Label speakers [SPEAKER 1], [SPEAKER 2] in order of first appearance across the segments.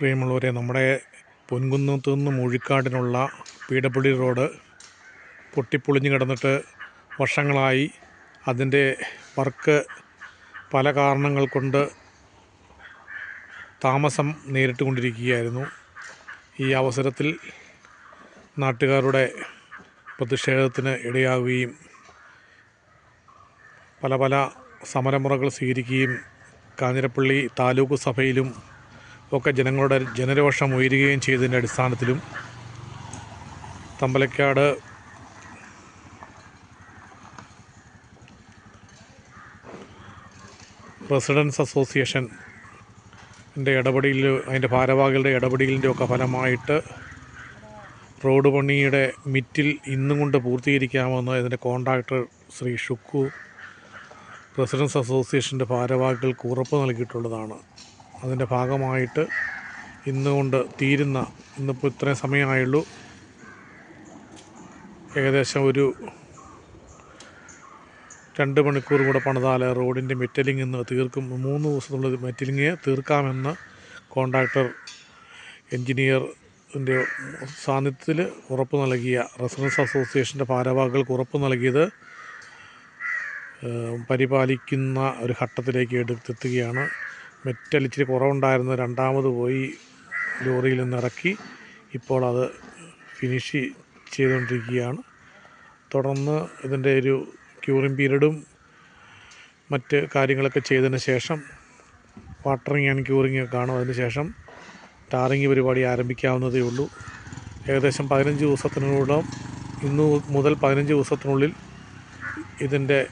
[SPEAKER 1] പ്രിയമുള്ളവരെ നമ്മുടെ പൊൻകുന്നത്തു നിന്ന് മുഴിക്കാടിനുള്ള പി ഡബ്ല്യു റോഡ് പൊട്ടിപ്പൊളിഞ്ഞ് കിടന്നിട്ട് വർഷങ്ങളായി. അതിന്റെ വർക്ക് പല കാരണങ്ങൾ കൊണ്ട് താമസം നേരിട്ട് കൊണ്ടിരിക്കുകയായിരുന്നു ഈ അവസരത്തിൽ നാട്ടുകാരുടെ പ്രതിഷേധത്തിന് ഇടയാവുകയും പല പല സമരമുറകൾ സ്വീകരിക്കുകയും കാഞ്ഞിരപ്പള്ളി താലൂക്ക് സഭയിലും ഒക്കെ ജനങ്ങളുടെ ജനരോഷം ഉയരുകയും ചെയ്തതിന്റെ അടിസ്ഥാനത്തിലും തമ്പലക്കാട് റെസിഡൻസ് അസോസിയേഷൻ എന്റെ ഇടപെടലിൽ അതിന്റെ ഭാരവാഹികളുടെ ഇടപെടലിന്റെ ഒക്കെ ഫലമായിട്ട് റോഡ് പണിയുടെ മിറ്റിൽ ഇന്നും കൊണ്ട് പൂർത്തീകരിക്കാമെന്ന് ഇതിന്റെ കോൺട്രാക്ടർ ശ്രീ ഷുക്കു റെസിഡൻസ് അസോസിയേഷന്റെ ഭാരവാഹികൾക്ക് ഉറപ്പ് നൽകിയിട്ടുള്ളതാണ്. അതിന്റെ ഭാഗമായിട്ട് ഇന്നുകൊണ്ട് തീരുന്ന ഇന്നിപ്പോൾ ഇത്രയും സമയമായുള്ളൂ. ഏകദേശം ഒരു രണ്ട് മണിക്കൂർ കൂടെ പണിതാൽ റോഡിന്റെ മെറ്റലിംഗ് ഇന്ന് തീർക്കും. മൂന്ന് ദിവസത്തിനുള്ളിൽ മെറ്റലിംഗ് തീർക്കാമെന്ന് കോൺട്രാക്ടർ എൻജിനീയറിന്റെ സാന്നിധ്യത്തിൽ ഉറപ്പ് നൽകിയ റെസിഡൻസ് അസോസിയേഷന്റെ ഭാരവാഹികൾക്ക് ഉറപ്പ് നൽകിയത് പരിപാലിക്കുന്ന ഒരു ഘട്ടത്തിലേക്ക് എടുത്തെത്തുകയാണ്. മെറ്റൽ ഇച്ചിരി കുറവുണ്ടായിരുന്നു. രണ്ടാമത് പോയി ലോറിയിൽ നിന്ന് ഇറക്കി. ഇപ്പോൾ അത് ഫിനിഷ് ചെയ്തുകൊണ്ടിരിക്കുകയാണ്. തുടർന്ന് ഇതിന്റെ ഒരു ക്യൂറിംഗ് പീരീഡും മറ്റ് കാര്യങ്ങളൊക്കെ ചെയ്തതിന് ശേഷം വാട്ടറിങ് ആൻഡ് ക്യൂറിങ് കാണും. അതിന് ശേഷം ടാറിങ് പരിപാടി ആരംഭിക്കാവുന്നതേ ഉള്ളൂ. ഏകദേശം പതിനഞ്ച് ദിവസത്തിനുള്ളിൽ ഇന്ന് മുതൽ പതിനഞ്ച് ദിവസത്തിനുള്ളിൽ ഇതിന്റെ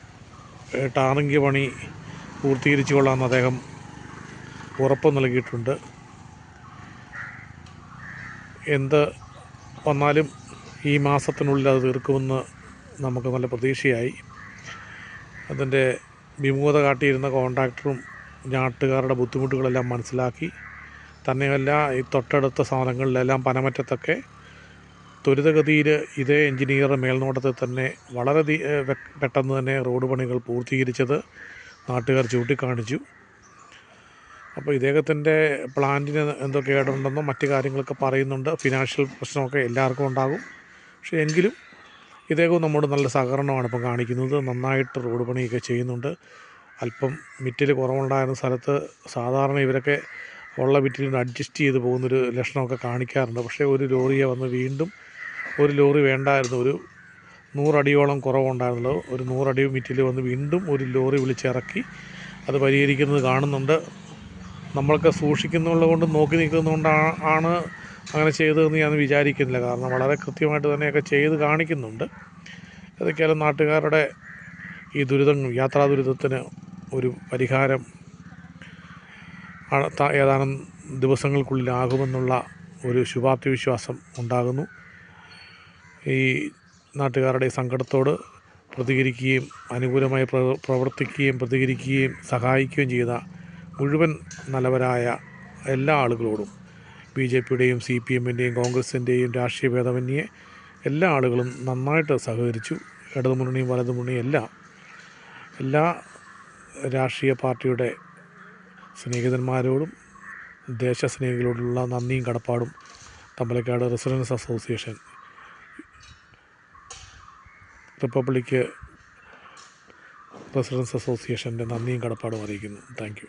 [SPEAKER 1] ടാറിങ് പണി പൂർത്തീകരിച്ചു കൊള്ളാമെന്ന് അദ്ദേഹം ഉറപ്പ് നൽകിയിട്ടുണ്ട്. എന്ത് വന്നാലും ഈ മാസത്തിനുള്ളിൽ അത് തീർക്കുമെന്ന് നമുക്ക് നല്ല പ്രതീക്ഷയായി. അതിന്റെ വിമുഖത കാട്ടിയിരുന്ന കോൺട്രാക്ടറും നാട്ടുകാരുടെ ബുദ്ധിമുട്ടുകളെല്ലാം മനസ്സിലാക്കി. തന്നെയല്ല ഈ തൊട്ടടുത്ത സ്ഥലങ്ങളിലെല്ലാം പനമറ്റത്തൊക്കെ ത്വരിതഗതിയിൽ ഇതേ എഞ്ചിനീയറുടെ മേൽനോട്ടത്തിൽ തന്നെ വളരെ പെട്ടെന്ന് തന്നെ റോഡ് പണികൾ പൂർത്തീകരിച്ചത് നാട്ടുകാർ ചൂണ്ടിക്കാണിച്ചു. അപ്പോൾ ഇദ്ദേഹത്തിന്റെ പ്ലാന്റിന് എന്തോ കേടുണ്ടെന്നോ മറ്റു കാര്യങ്ങളൊക്കെ പറയുന്നുണ്ട്. ഫിനാൻഷ്യൽ പ്രശ്നമൊക്കെ എല്ലാവർക്കും ഉണ്ടാകും. പക്ഷേ എങ്കിലും ഇദ്ദേഹവും നമ്മോട് നല്ല സഹകരണമാണ് ഇപ്പം കാണിക്കുന്നത്. നന്നായിട്ട് റോഡ് പണിയൊക്കെ ചെയ്യുന്നുണ്ട്. അല്പം മിറ്റിൽ കുറവുണ്ടായിരുന്ന സ്ഥലത്ത് സാധാരണ ഇവരൊക്കെ ഉള്ള മിറ്റിൽ അഡ്ജസ്റ്റ് ചെയ്ത് പോകുന്നൊരു ലക്ഷണമൊക്കെ കാണിക്കാറുണ്ട്. പക്ഷേ ഒരു ലോറിയെ വന്ന് വീണ്ടും ഒരു ലോറി വേണ്ടായിരുന്നു. ഒരു നൂറടിയോളം കുറവുണ്ടായിരുന്നല്ലോ ഒരു നൂറടി മിറ്റിൽ വന്ന് വീണ്ടും ഒരു ലോറി വിളിച്ചിറക്കി അത് പരിഹരിക്കുന്നത് കാണുന്നുണ്ട്. നമ്മളൊക്കെ സൂക്ഷിക്കുന്നുള്ളത് കൊണ്ട് നോക്കി നിൽക്കുന്നതുകൊണ്ടാണ് ആണ് അങ്ങനെ ചെയ്തതെന്ന് ഞാൻ വിചാരിക്കുന്നില്ല. കാരണം വളരെ കൃത്യമായിട്ട് തന്നെയൊക്കെ ചെയ്ത് കാണിക്കുന്നുണ്ട്. ഏതൊക്കെയാലും നാട്ടുകാരുടെ ഈ ദുരിതം യാത്രാ ദുരിതത്തിന് ഒരു പരിഹാരം ഏതാനും ദിവസങ്ങൾക്കുള്ളിലാകുമെന്നുള്ള ഒരു ശുഭാപ്തി വിശ്വാസം ഉണ്ടാകുന്നു. ഈ നാട്ടുകാരുടെ സങ്കടത്തോട് പ്രതികരിക്കുകയും അനുകൂലമായി പ്രവർത്തിക്കുകയും പ്രതികരിക്കുകയും സഹായിക്കുകയും ചെയ്ത മുഴുവൻ നല്ലവരായ എല്ലാ ആളുകളോടും ബി ജെ പിയുടെയും സി പി എമ്മിന്റെയും കോൺഗ്രസിന്റെയും രാഷ്ട്രീയ ഭേദമന്യേ എല്ലാ ആളുകളും നന്നായിട്ട് സഹകരിച്ചു. ഇടതുമുന്നണിയും വലതുമുന്നണിയും എല്ലാം എല്ലാ രാഷ്ട്രീയ പാർട്ടിയുടെ സ്നേഹിതന്മാരോടും ദേശസ്നേഹികളോടുള്ള നന്ദിയും കടപ്പാടും Thampalakkad residents association republic residents അസോസിയേഷന്റെ നന്ദിയും കടപ്പാടും അറിയിക്കുന്നു. താങ്ക്